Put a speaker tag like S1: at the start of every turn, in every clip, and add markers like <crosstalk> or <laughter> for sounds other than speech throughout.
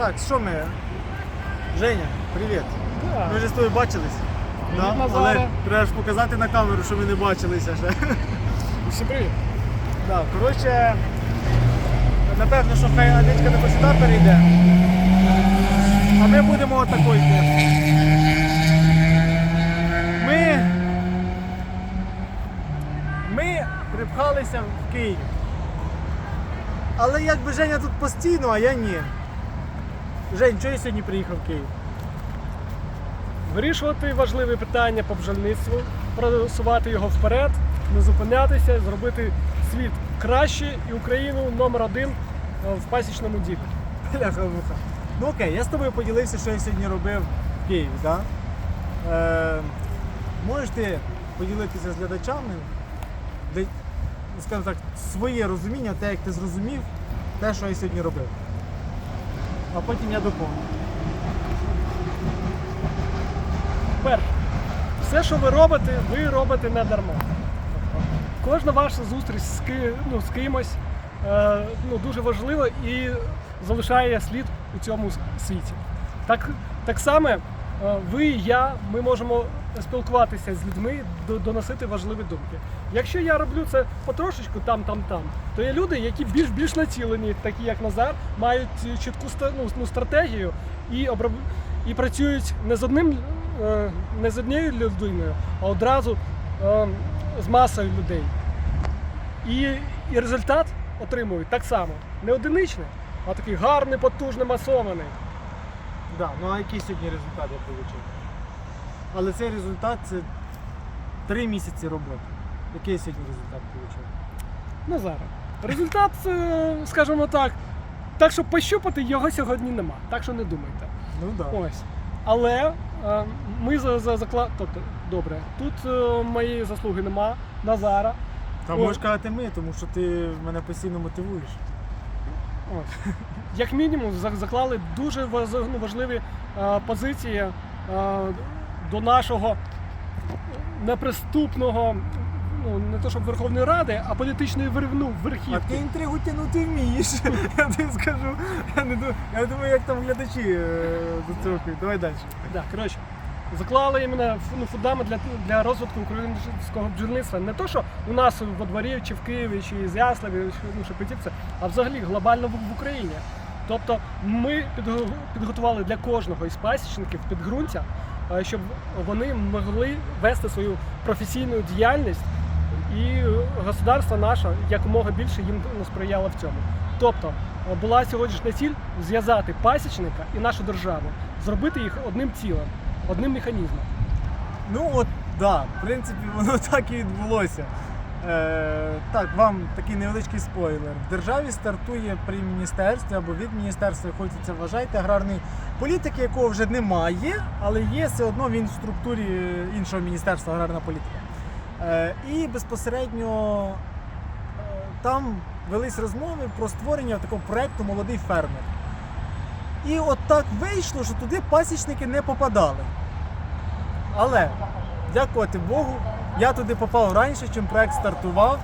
S1: Так, що ми? Женя, привіт.
S2: Да.
S1: Ми вже з тобою бачились. Да? Але треба ж показати на камеру, що ми не бачилися ще.
S2: Всім привіт.
S1: Да, коротше, напевно, що хай Анечка тако сюди перейде. А ми будемо отако йти. Ми. Ми припхалися в Київ. Але якби Женя тут постійно, а я ні. Жень, чого я сьогодні приїхав в Київ?
S2: Вирішувати важливі питання по бджільництву, просувати його вперед, не зупинятися, зробити світ краще і Україну номер один е, в пасічному ділі.
S1: Бляха муха. Ну окей, я з тобою поділився, що я сьогодні робив в Києві, так? Е, можеш ти поділитися з глядачами, де, скажімо так, своє розуміння, те, як ти зрозумів, те, що я сьогодні робив. А потім я доповню.
S2: Перше, все, що ви робите, ви робите не дарма. Кожна ваша зустріч з, ки, ну, з кимось е, ну, дуже важлива і залишає слід у цьому світі. Так, так само е, ви я, ми можемо спілкуватися з людьми, доносити важливі думки. Якщо я роблю це потрошечку там, там, там, то є люди, які більш більш націлені, такі як Назар, мають чітку ну, ну, стратегію і обраб... і працюють не з одним, е, не з однією людиною, а одразу е, з масою людей. І, і результат отримують так само. Не одиничний, а такий гарний, потужний, масований.
S1: Да, ну а який сьогодні результат я отримав? Але цей результат це три місяці роботи. Який я сьогодні результат отримав?
S2: Назара. Результат, е, скажімо так, так що пощупати його сьогодні нема. Так що не думайте.
S1: Ну так. Да.
S2: Ось. Але е, ми за, за закла... Тобто, добре, тут е, моєї заслуги нема. Назара.
S1: Та можеш казати ми, тому що ти мене постійно мотивуєш.
S2: Ось. Як мінімум, заклали дуже ну, важливі е, позиції е, до нашого неприступного, ну не то щоб Верховної Ради, а політичної вер- ну,
S1: А ти інтригу тягнути вмієш. <laughs> Я тобі скажу. Я не думаю, я думаю, як там глядачі е, цього. Давай далі.
S2: Да, коротше, заклали іменно ну, фундамент для, для розвитку українського бджільництва. Не то, що у нас во дворі, чи в Києві, чи з Яславі, чи ну, Шепетівці, а взагалі глобально в, в Україні. Тобто ми підго- підготували для кожного із пасічників підґрунтя, щоб вони могли вести свою професійну діяльність і государство наше якомога більше їм сприяло в цьому. Тобто е, була сьогоднішня ціль зв'язати пасічника і нашу державу, зробити їх одним цілим, одним механізмом.
S1: Ну от, да, в принципі, воно <laughs> так і відбулося. Е, так, вам такий невеличкий спойлер. В державі стартує при міністерстві або від міністерства, хочете це вважайте, аграрний політики, якого вже немає, але є все одно він в структурі іншого міністерства аграрна політика. Е, і безпосередньо е, там велись розмови про створення такого проекту Молодий фермер. І от так вийшло, що туди пасічники не попадали. Але, дякувати Богу, я туди попав раніше, чим проект стартував.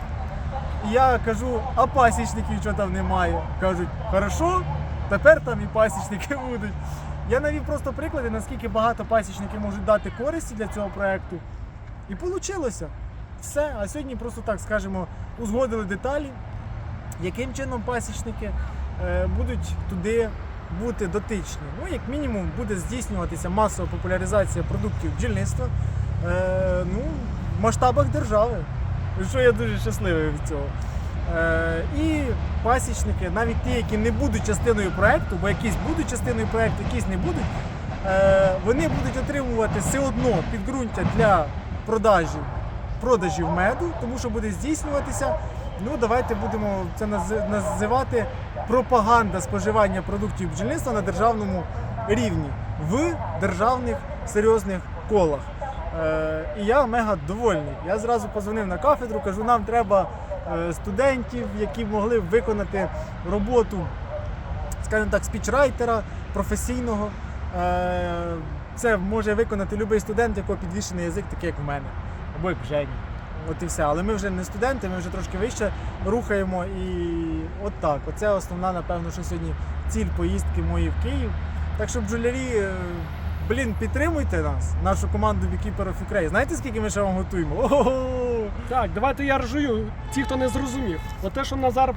S1: І я кажу, а пасічників чого там немає? Кажуть, хорошо, тепер там і пасічники <laughs> будуть. Я навів просто приклади, наскільки багато пасічників можуть дати користі для цього проекту. І вийшло. Все. А сьогодні просто так скажемо, узгодили деталі, яким чином пасічники е, будуть туди бути дотичні. Ну, як мінімум, буде здійснюватися масова популяризація продуктів бджільництва е, ну, в масштабах держави. Що я дуже щасливий від цього. Е, і пасічники, навіть ті, які не будуть частиною проекту, бо якісь будуть частиною проекту, якісь не будуть, е, вони будуть отримувати все одно підґрунтя для продажів, продажів меду, тому що буде здійснюватися. Ну, давайте будемо це нази- називати пропаганда споживання продуктів бджільництва на державному рівні в державних серйозних колах. Е, і я мега довольний. Я зразу позвонив на кафедру, кажу, нам треба е, студентів, які могли виконати роботу, скажімо так, спічрайтера професійного. Е, це може виконати будь-який студент, якого підвішений язик, такий як в мене, або як в Жені. От і все. Але ми вже не студенти, ми вже трошки вище рухаємо. І от так. Оце основна, напевно, що сьогодні ціль поїздки мої в Київ. Так що бджолярі, блін, підтримуйте нас, нашу команду Beekeeper of Ukraine. Знаєте, скільки ми ще вам готуємо? Ого!
S2: Так, давайте я ржую. Ті, хто не зрозумів. От те, що Назар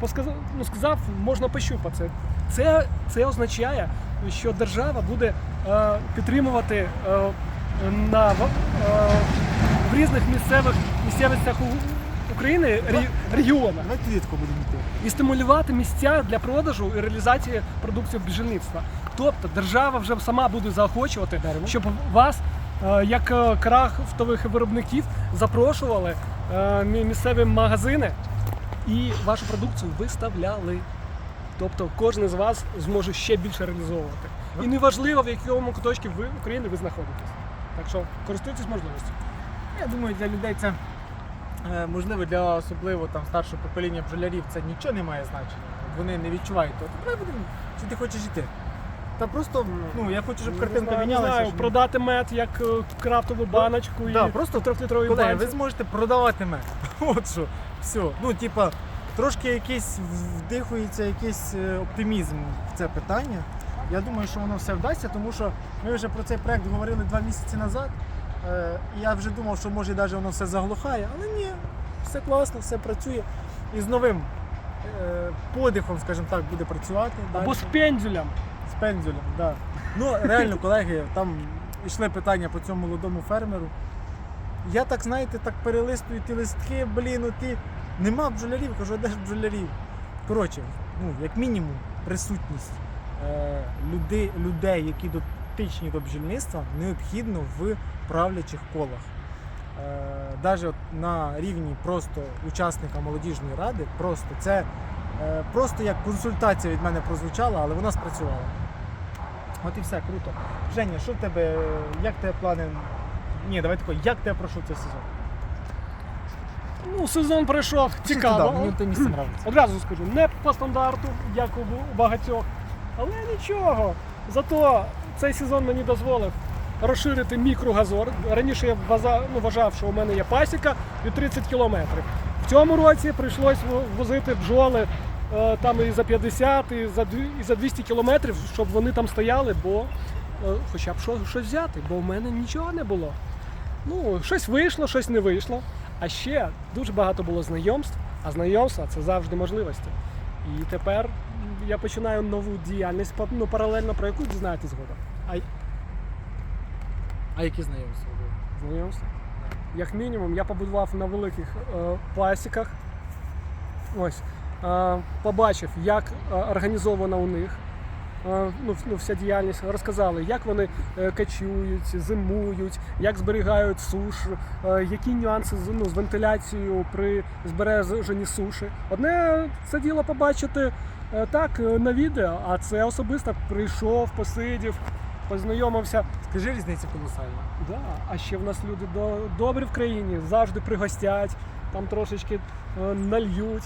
S2: посказав, ну, сказав, можна пощупати. Це, це означає, що держава буде е, підтримувати е, на, в- е, в різних місцевих місцевостях України ре- регіонах
S1: Давай клітку будемо йти.
S2: і стимулювати місця для продажу і реалізації продукції бджільництва. Тобто держава вже сама буде заохочувати,
S1: Дерево.
S2: щоб вас, е, як е, крафтових виробників, запрошували е, місцеві магазини і вашу продукцію виставляли. Тобто кожен з вас зможе ще більше реалізовувати. І неважливо, в якому куточку ви України ви знаходитесь. Так що користуйтесь можливістю.
S1: Я думаю, для людей це можливо для особливо там старшого покоління бджолярів це нічого не має значення. Вони не відчувають того. Ти хочеш йти? Та просто ну я хочу, щоб картинка
S2: не
S1: мінялася.
S2: знаю,
S1: щоб-
S2: продати мед як е, крафтову баночку
S1: Да,
S2: і
S1: просто
S2: трьохлітрові
S1: Колеги,
S2: банці.
S1: ви зможете продавати мед. <laughs> От що. Все. Ну, типа, трошки якийсь вдихується якийсь е, оптимізм в це питання. Я думаю, що воно все вдасться, тому що ми вже про цей проект говорили два місяці назад. Е, І я вже думав, що може навіть воно все заглухає, але ні, все класно, все працює. І з новим е, подихом, скажімо так, буде працювати.
S2: Або
S1: далі.
S2: з пендюлем.
S1: З пензелем, да. Ну, реально, колеги, там йшли питання по цьому молодому фермеру. Я так, знаєте, так перелистую ті листки, блін, ну ті. Нема бджолярів, кажу, де ж бджолярів? Коротше, ну, як мінімум, присутність е, людей, людей, які дотичні до бджільництва, необхідно в правлячих колах. Е, Навіть на рівні просто учасника молодіжної ради, просто це е, просто як консультація від мене прозвучала, але вона спрацювала. От і все, круто. Женя, що в тебе, як тебе плани? Ні, давай тако, як тебе пройшов цей сезон?
S2: Ну, сезон пройшов цікаво.
S1: Мені те місце подобається.
S2: Одразу скажу, не по стандарту, як у багатьох. Але нічого. Зато цей сезон мені дозволив розширити мій кругозор. Раніше я вважав, ну, вважав, що у мене є пасіка від 30 кілометрів. В цьому році прийшлось возити бджоли там і за 50, і за, і за 200 кілометрів, щоб вони там стояли, бо е, хоча б що, щось взяти, бо в мене нічого не було. Ну, щось вийшло, щось не вийшло. А ще дуже багато було знайомств, а знайомства це завжди можливості. І тепер я починаю нову діяльність ну, паралельно, про яку дізнаєтесь згодом.
S1: А які знайомства були?
S2: Знайомства. Як мінімум, я побудував на великих е, пасіках. Ось. Побачив, як організована у них ну, ну, вся діяльність. Розказали, як вони е, качують, зимують, як зберігають суш, е, які нюанси ну, з вентиляцією при збереженні суші. Одне це діло побачити е, так е, на відео, а це особисто прийшов, посидів, познайомився.
S1: Скажи різниця колосальна.
S2: Да, а ще в нас люди до, добрі в країні, завжди пригостять, там трошечки нальють.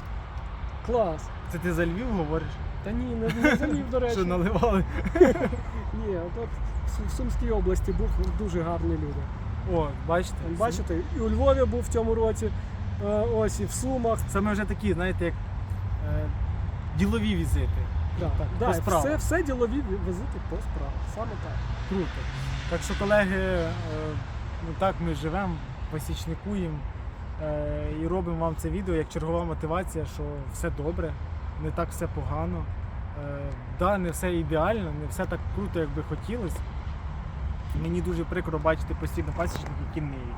S2: Клас.
S1: Це ти за Львів говориш?
S2: Та ні, не, не залів, до речі.
S1: Що наливали? <laughs>
S2: Ні, от в Сумській області був дуже гарні люди.
S1: О, бачите?
S2: Бачите, і у Львові був в цьому році, е, ось і в Сумах.
S1: Це ми вже такі, знаєте, як е, ділові візити.
S2: Да,
S1: Так, по справах.
S2: все, все ділові візити по справах. Саме так.
S1: Круто. Так що, колеги, е, ну так ми живемо, посічникуємо і робимо вам це відео як чергова мотивація, що все добре, не так все погано. Е, да, не все ідеально, не все так круто, як би хотілося. Мені дуже прикро бачити постійно пасічників, які ниють.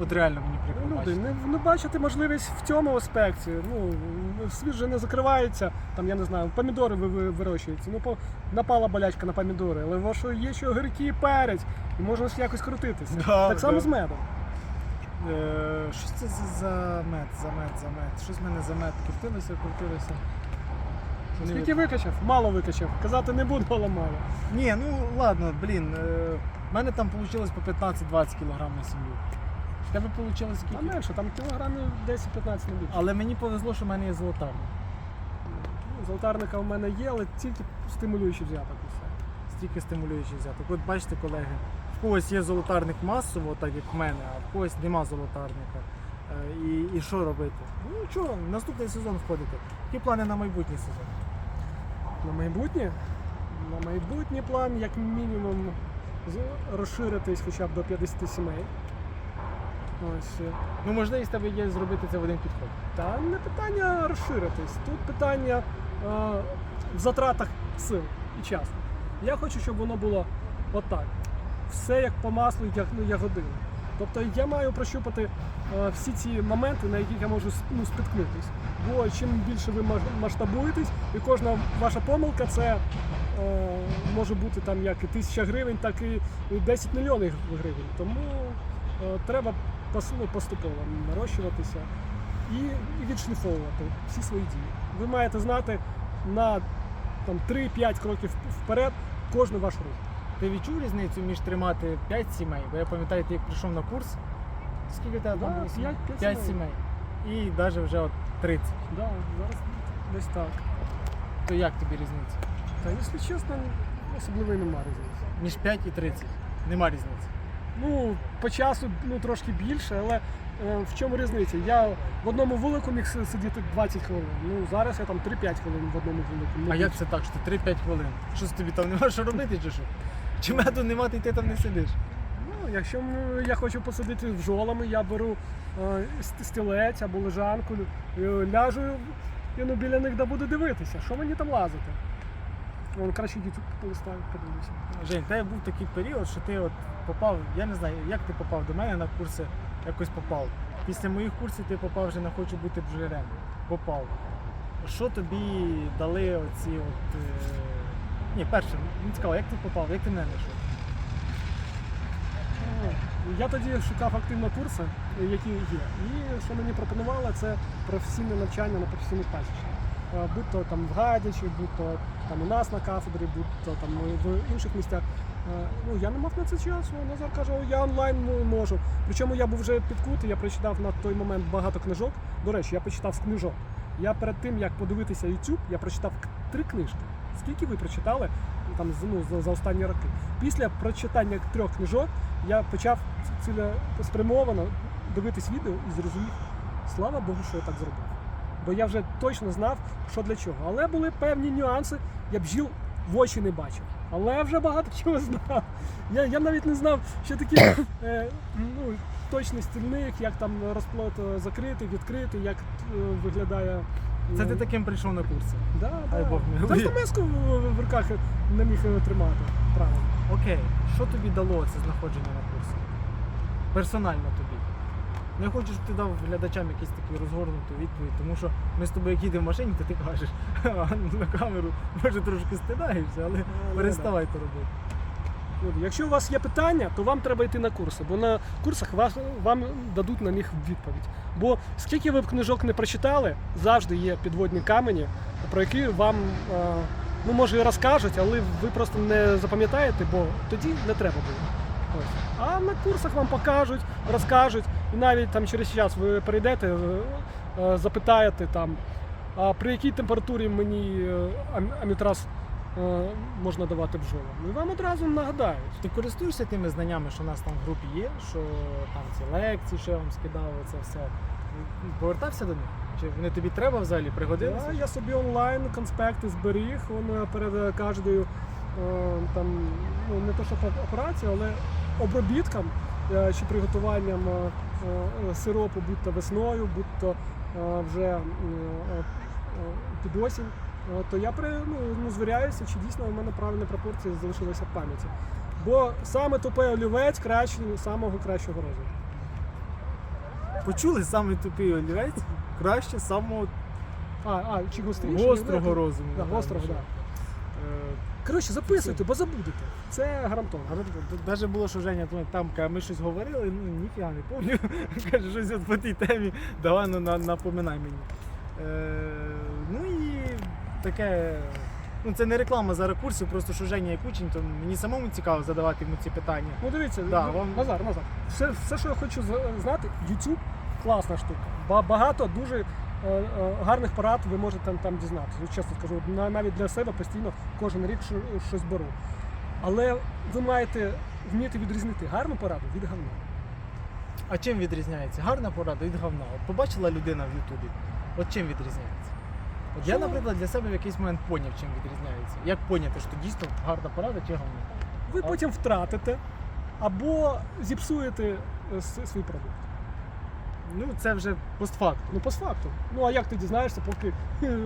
S1: От реально мені прикро
S2: Люди,
S1: бачити.
S2: не, не бачите можливість в цьому аспекті. Ну, світ же не закривається, там, я не знаю, помідори ви, ви вирощуються. Ну, по, напала болячка на помідори, але що є ще огірки і перець, і можна якось крутитися.
S1: Да,
S2: так само
S1: да.
S2: з медом.
S1: Е, що це за, за мед, за мед, за мед? Щось в мене за мед крутилося, крутилося.
S2: Скільки викачав? Мало викачав. Казати не буду, але мало.
S1: Ні, ну ладно, блін. е, В мене там вийшло по 15-20 кг на сім'ю. В тебе вийшло
S2: А
S1: скільки?
S2: менше, там кілограмів 10-15 не більше.
S1: Але мені повезло, що в мене є золотарня.
S2: Ну, Золотарника в мене є, але тільки стимулюючий взяток і все.
S1: Стільки стимулюючих взяток. От бачите, колеги, в когось є золотарник масово, так як в мене, а в когось нема золотарника. Е, І, і що робити? Ну нічого, в наступний сезон входити. Які плани на майбутній сезон?
S2: На майбутнє? На майбутній план, як мінімум, розширитись хоча б до 50 сімей. Ось.
S1: Ну, можливість тебе є зробити це в один підход.
S2: Та не питання розширитись. Тут питання е, в затратах сил і часу. Я хочу, щоб воно було отак. Все як по маслу, як ну, ягодини. Тобто я маю прощупати е, всі ці моменти, на яких я можу ну, спіткнутись. Бо чим більше ви масштабуєтесь, і кожна ваша помилка це е, може бути там як і тисяча гривень, так і 10 мільйонів гривень. Тому е, треба ну, поступово нарощуватися і, відшліфовувати всі свої дії. Ви маєте знати на там, 3-5 кроків вперед кожен ваш рух.
S1: Ти відчув різницю між тримати 5 сімей? Бо я пам'ятаю, ти як прийшов на курс, скільки тебе там було?
S2: п'ять- п'ять
S1: 5
S2: сімей.
S1: І навіть вже от 30.
S2: Да, зараз десь так.
S1: То як тобі різниця?
S2: Та якщо чесно, особливо і немає різниці.
S1: Між 5 і 30. Нема різниці.
S2: Ну, по часу ну, трошки більше, але е, в чому різниця? Я в одному вулику міг сидіти 20 хвилин. Ну, зараз я там 3-5 хвилин в одному вулику.
S1: А як це так, що ти 3-5 хвилин? Що з тобі там нема що робити чи що? Чи меду нема, ти ти там не сидиш?
S2: Ну, якщо м, я хочу посидіти з жолами, я беру е, ст- стілець або лежанку, е, ляжу і ну, біля них да буду дивитися, що мені там лазити. Вон краще YouTube полистаю, подивлюся.
S1: Жень, в тебе був такий період, що ти от попав, я не знаю, як ти попав до мене на курси, якось попав. Після моїх курсів ти попав вже на хочу бути бджолярем. Попав. Що тобі дали оці от. Е... Ні, перше, мені цікаво, як ти попав, як ти мене знайшов?
S2: Я тоді шукав активно курси, які є. І що мені пропонували, це професійне навчання на професійних пасічниках. Е, Будь то там в Гадячі, будь то там у нас на кафедрі, будь то там в інших місцях. Е, Ну, я не мав на це часу. Назар каже, я онлайн можу. Причому я був вже підкутий, я прочитав на той момент багато книжок. До речі, я почитав з книжок. Я перед тим, як подивитися YouTube, я прочитав три книжки. Скільки ви прочитали там, ну, за, за останні роки? Після прочитання трьох книжок я почав цілеспрямовано дивитись відео і зрозумів, слава Богу, що я так зробив. Бо я вже точно знав, що для чого. Але були певні нюанси, я бджіл в очі не бачив. Але вже багато <laughs> чого знав. Я, я навіть не знав, що такі <coughs> е, ну, точність стільних, як там розплод е, закритий, відкритий, як е, виглядає.
S1: Це
S2: е,
S1: ти таким прийшов на курси.
S2: Да,
S1: Дай
S2: да.
S1: Бог
S2: Та
S1: милує.
S2: Томеску в, в руках не міг е, тримати. Правильно.
S1: Окей, що тобі дало це знаходження на курсі? Персонально тобі. Ну, я хочу, щоб ти дав глядачам якусь таку розгорнуту відповідь, тому що ми з тобою як їдемо в машині, то ти кажеш, <laughs> а на камеру може трошки стидаєшся, але
S2: Ну,
S1: переставай то робити.
S2: Якщо у вас є питання, то вам треба йти на курси, бо на курсах вас, вам дадуть на них відповідь. Бо скільки ви б книжок не прочитали, завжди є підводні камені, про які вам е, ну, може і розкажуть, але ви просто не запам'ятаєте, бо тоді не треба було. Ось. А на курсах вам покажуть, розкажуть, і навіть там через час ви прийдете, е, е, запитаєте там, а при якій температурі мені ам- амітраз е, можна давати бджолам. І вам одразу нагадають.
S1: Ти користуєшся тими знаннями, що у нас там в групі є, що там ці лекції, що я вам скидав, це все. Повертався до них? Чи вони тобі треба взагалі пригодилися?
S2: Да, я собі онлайн конспекти зберіг, воно перед кожною е, там, ну не то, що операцією, але обробітком е, чи приготуванням е, е, сиропу, будь то весною, будь то е, вже е, е, під осінь. Е, То я при, ну, ну, звіряюся, чи дійсно у мене правильні пропорції залишилися в пам'яті. Бо саме тупий олівець краще самого кращого розвитку.
S1: Почули саме тупий олівець? Краще самого
S2: А, а, чи
S1: гострого
S2: Ну,
S1: розуму.
S2: Да, гострого,
S1: що.
S2: да.
S1: Е,
S2: Коротше, записуйте, бо забудете. Це гарантовано.
S1: Навіть було, що Женя ну, там каже, ми щось говорили, ну ніфіга не пам'ятаю. <laughs> Каже, щось от по тій темі, давай ну, на, напоминай мені. Е, таке. Ну це не реклама зараз курсів, просто що Женя як учень, то мені самому цікаво задавати йому ці питання.
S2: Ну дивіться,
S1: Да,
S2: ну,
S1: вам-
S2: Назар, Назар. Все, все, що я хочу знати, YouTube класна штука. Багато дуже е, е, гарних порад ви можете там, там дізнатися. Чесно скажу, навіть для себе постійно кожен рік щось беру. Але ви маєте вміти відрізнити гарну пораду від говна.
S1: А чим відрізняється? Гарна порада від говна. От побачила людина в Ютубі. От чим відрізняється? Я, наприклад, для себе в якийсь момент поняв, чим відрізняється. Як поняти, що дійсно гарна порада чи говно?
S2: Ви
S1: А?
S2: потім втратите або зіпсуєте е, с- свій продукт.
S1: Ну, це вже постфактум.
S2: Ну, постфактум. Ну а як ти дізнаєшся, поки е, <laughs>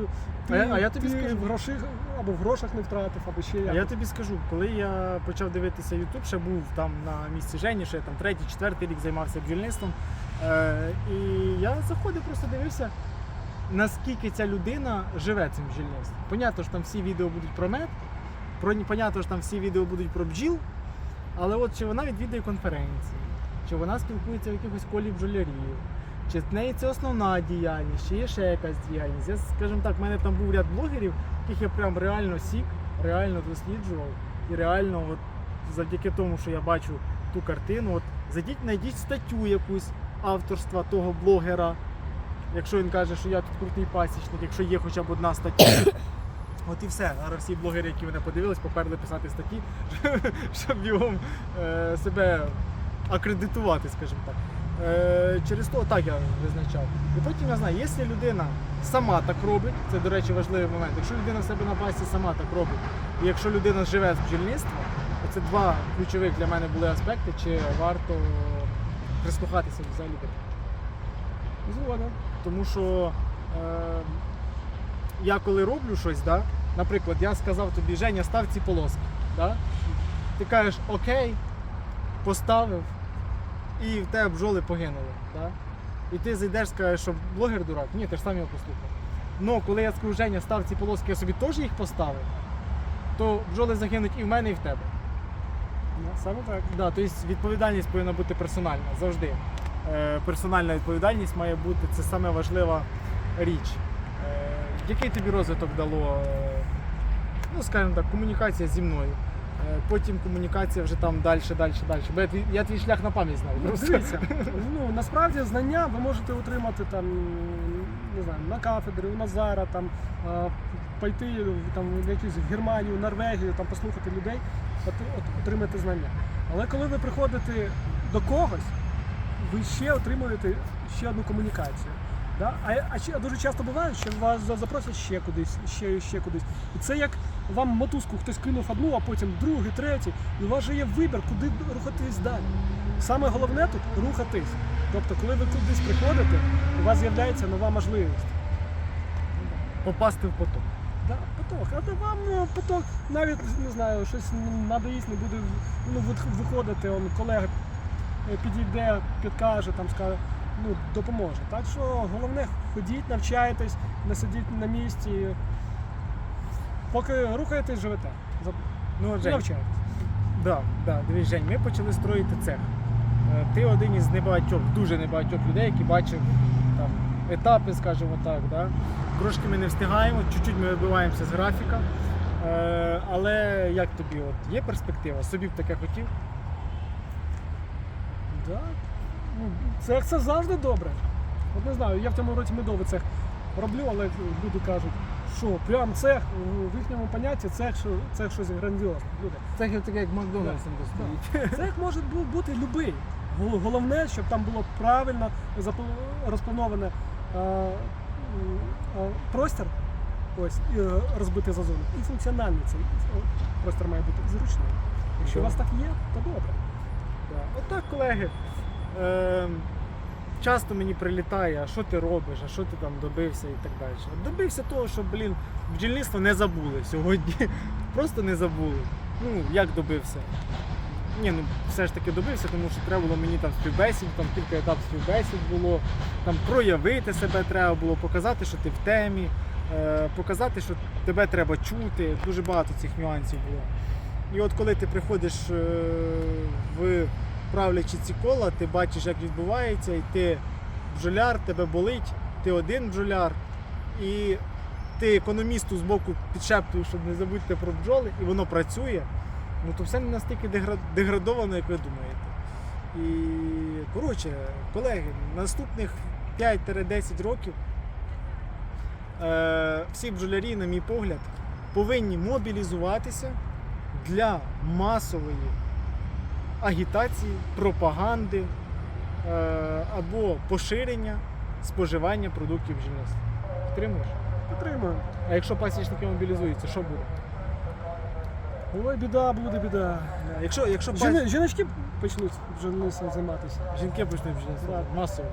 S2: ти,
S1: А я- а я тобі
S2: ти
S1: скажу.
S2: в грошах або в грошах не втратив, або ще
S1: А
S2: як.
S1: я тобі скажу, коли я почав дивитися YouTube, ще був там на місці Жені, ще там третій, четвертий рік займався бджільництвом. Е, і я заходив, просто дивився, наскільки ця людина живе цим бджільництвом. Понятно, що там всі відео будуть про мед, про, понятно, що там всі відео будуть про бджіл, але от чи вона відвідує конференції, чи вона спілкується в якихось колі бджолярів, чи в неї це основна діяльність, чи є ще якась діяльність. Я, скажімо так, в мене там був ряд блогерів, яких я прям реально сік, реально досліджував. І реально, от, завдяки тому, що я бачу ту картину, от зайдіть, знайдіть статтю якусь авторства того блогера. Якщо він каже, що я тут крутий пасічник, якщо є хоча б одна стаття. <coughs> От і все. Зараз всі блогери, які мене подивились, поперли писати статті, <laughs> щоб його е, себе акредитувати, скажімо так. Е, через то так я визначав. І потім я знаю, якщо людина сама так робить, це, до речі, важливий момент. Якщо людина в себе на базі сама так робить, і якщо людина живе з бджільництва, це два ключових для мене були аспекти, чи варто прислухатися взагалі.
S2: Згоден.
S1: Тому що е, я коли роблю щось, да, наприклад, я сказав тобі, Женя, став ці полоски. Да? Ти кажеш окей, поставив, і в тебе бджоли погинули. Да? І ти зайдеш, скажеш, що блогер дурак. Ні, ти ж сам його послухав. Ну, коли я скажу, Женя, став ці полоски, я собі теж їх поставив, то бджоли загинуть і в мене, і в тебе.
S2: Ну, Саме так.
S1: Да, тобто відповідальність повинна бути персональна завжди. Е, персональна відповідальність має бути це саме важлива річ. Е, який тобі розвиток дало, е, ну скажімо так, комунікація зі мною. Потім комунікація вже там далі, далі, далі. Бо я твій, я твій шлях на пам'ять знаю.
S2: Ну, дивіться, <laughs> ну насправді знання ви можете отримати там, не знаю, на кафедрі, у Назара, там пойти там в якусь в Германію, Норвегію, там послухати людей, от, от, отримати знання. Але коли ви приходите до когось, ви ще отримуєте ще одну комунікацію. Да? А, а ще дуже часто буває, що вас запросять ще кудись, ще, ще кудись. І це як вам мотузку хтось кинув одну, а потім другий, третій. І у вас же є вибір, куди рухатись далі. Саме головне тут рухатись. Тобто, коли ви кудись приходите, у вас з'являється нова можливість.
S1: Попасти в поток.
S2: Да, поток. А то вам ну, поток навіть не знаю, щось надоїсть, не буде ну, виходити, он колега е, підійде, підкаже, там скаже, ну, допоможе. Так що головне ходіть, навчайтесь, не сидіть на місці. Поки рухаєтесь, живете.
S1: Ну, Жень,
S2: Навчайтесь.
S1: Да, да, дивись, Жень, ми почали строїти цех. Е, Ти один із небагатьох, дуже небагатьох людей, які бачив там, етапи, скажімо так. Да? Трошки ми не встигаємо, чуть-чуть ми вибиваємося з графіка. Е, але як тобі, от, є перспектива? Собі б таке хотів?
S2: Да. Ну, цех це завжди добре. От не знаю, я в цьому році медовий цех роблю, але люди кажуть, що прям цех в їхньому понятті цех, що цех щось грандіозне. Люди.
S1: Цех таке, як Макдональдсом достоїть. <laughs>
S2: Цех може бути. Гол- Головне, щоб там було правильно розплановане м, е, простір, ось, і е, розбитий за зону. І функціональний цей простір має бути зручний. Якщо у вас так є, то добре.
S1: Отак, колеги. Е, часто мені прилітає, а що ти робиш, а що ти там добився і так далі. Добився того, що, блін, бджільництво не забули сьогодні. <laughs> Просто не забули. Ну, як добився? Ні, ну все ж таки добився, тому що треба було мені там співбесід, там кілька етапів співбесід було, там проявити себе треба було, показати, що ти в темі, е, показати, що тебе треба чути. Дуже багато цих нюансів було. І от коли ти приходиш е, в правлячі ці кола, ти бачиш, як відбувається, і ти бджоляр, тебе болить, ти один бджоляр, і ти економісту з боку підшептуєш, щоб не забудьте про бджоли, і воно працює, ну то все не настільки деградовано, як ви думаєте. І коротше, колеги, наступних 5-10 років е, всі бджолярі, на мій погляд, повинні мобілізуватися для масової агітації, пропаганди, е, або поширення споживання продуктів бджільництва. Підтримуєш?
S2: Підтримую.
S1: А якщо пасічники мобілізуються, що буде?
S2: Ой, біда, буде біда.
S1: Якщо, якщо пас...
S2: Жіночки почнуть бджільництвом займатися.
S1: жінки почнуть бджільництво масово.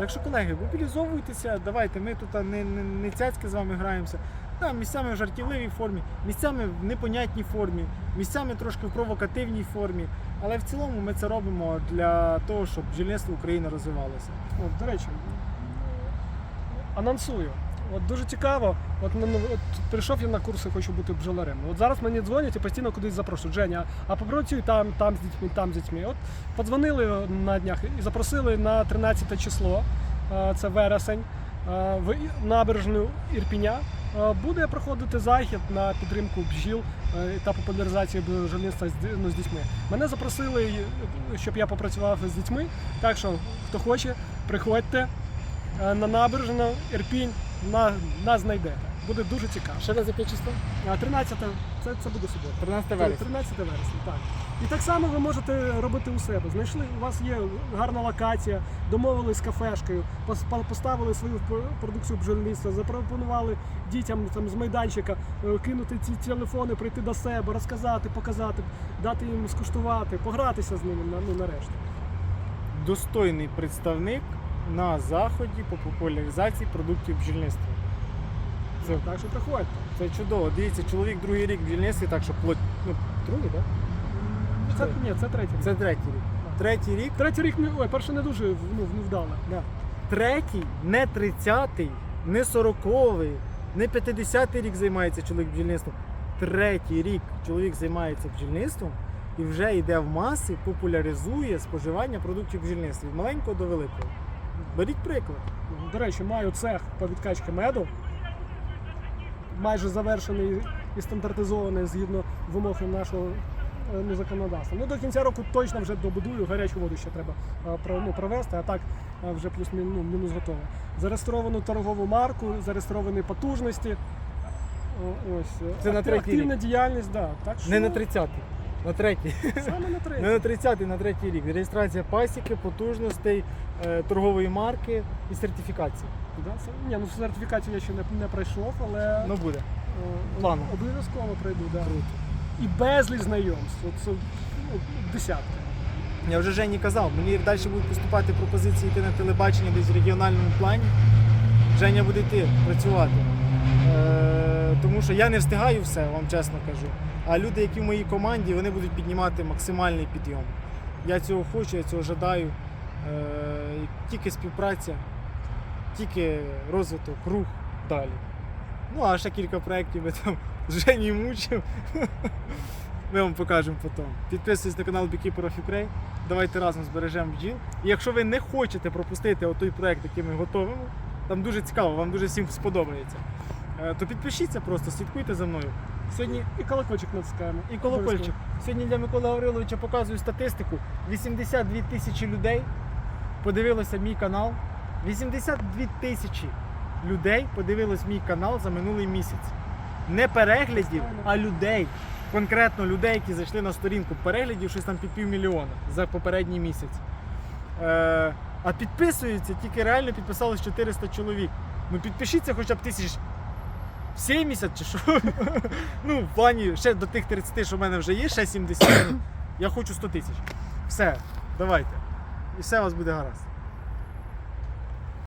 S1: Так що, колеги, мобілізовуйтеся, давайте, ми тут не, не, не цяцьки з вами граємося. Да, місцями в жартівливій формі, місцями в непонятній формі, місцями трошки в провокативній формі. Але в цілому ми це робимо для того, щоб бджільництво України розвивалося.
S2: От, до речі, анонсую. От дуже цікаво. От, ну, от прийшов я на курси, хочу бути бджоларем. От зараз мені дзвонять і постійно кудись запрошують. Женя, а попрацюй там, там з дітьми, там з дітьми. От подзвонили на днях і запросили на 13 число, це вересень, в набережну Ірпіня. Буде проходити захід на підтримку бджіл е, та популяризацію бджільництва з ну, з дітьми. Мене запросили, е, щоб я попрацював з дітьми. Так що, хто хоче, приходьте е, на набережну Ірпінь, на, нас знайдете. Буде дуже цікаво.
S1: Ще раз яке число?
S2: А 13 це, це буде субота.
S1: 13 вересня.
S2: 13 вересня, так. І так само ви можете робити у себе. Знайшли, у вас є гарна локація, домовились з кафешкою, поставили свою пр- продукцію бджільництва, запропонували дітям там, з майданчика е, кинути ці телефони, прийти до себе, розказати, показати, дати їм скуштувати, погратися з ними ну, нарешті.
S1: Достойний представник на заході по популяризації продуктів бджільництва. Це,
S2: Так що приходьте.
S1: це чудово. Дивіться, чоловік другий рік в бджільництві, так що плоть. Ну, другий, так?
S2: Це, ні, це третій. рік.
S1: Це третій рік. Третій рік.
S2: Третій рік, не- ой, перший не дуже ну, невдало.
S1: Да. Третій, не тридцятий, не сороковий, не п'ятидесятий рік займається чоловік бджільництвом. Третій рік чоловік займається бджільництвом і вже йде в маси, популяризує споживання продуктів бджільництва від маленького до великого. Беріть приклад.
S2: До речі, маю цех по відкачці меду. Майже завершений і стандартизований згідно вимог нашого е, ну, законодавства. Ну, до кінця року точно вже добудую, гарячу воду ще треба е, ну, провести, а так е, вже плюс ну, мінус готово. Зареєстровану торгову марку, зареєстровані потужності. Ось.
S1: Це на третій
S2: активна діяльність, да. так що
S1: Не на тридцятий, на третій.
S2: саме на <laughs> третій.
S1: Не на 30 на третій рік. Реєстрація пасіки, потужностей, е, торгової марки і сертифікації.
S2: Да, це, ні, ну сертифікацію я ще не, не пройшов, але
S1: Ну буде.
S2: е,
S1: планом.
S2: обов'язково пройду. Да.
S1: Круто.
S2: І безліч знайомств. От, це, ну, десятки.
S1: Я вже Жені казав, мені далі будуть поступати пропозиції йти на телебачення десь в регіональному плані. Женя буде йти працювати. Е, тому що я не встигаю все, вам чесно кажу. А люди, які в моїй команді, вони будуть піднімати максимальний підйом. Я цього хочу, я цього жадаю. Е, тільки співпраця, тільки розвиток, рух далі. Ну, а ще кілька проєктів ми там з <laughs> Жені мучимо. <laughs> Ми вам покажемо потім. Підписуйтесь на канал Beekeeper of Ukraine. Давайте разом збережемо бджіл. І якщо ви не хочете пропустити той проект, який ми готуємо, там дуже цікаво, вам дуже всім сподобається. е, То підпишіться просто, слідкуйте за мною. Сьогодні
S2: І колокольчик натискаємо.
S1: і колокольчик. Сьогодні для Миколи Гавриловича показую статистику. 82 тисячі людей подивилося мій канал. 82 тисячі людей подивилось мій канал за минулий місяць. Не переглядів, а людей. Конкретно людей, які зайшли на сторінку. Переглядів щось там під півмільйона за попередній місяць. Е, а підписуються, тільки реально підписалось 400 чоловік. Ну підпишіться хоча б тисяч 70 чи що. <laughs> ну, в плані ще до тих 30, що в мене вже є, ще 70. Я хочу 100 тисяч. Все, давайте. І все у вас буде гаразд.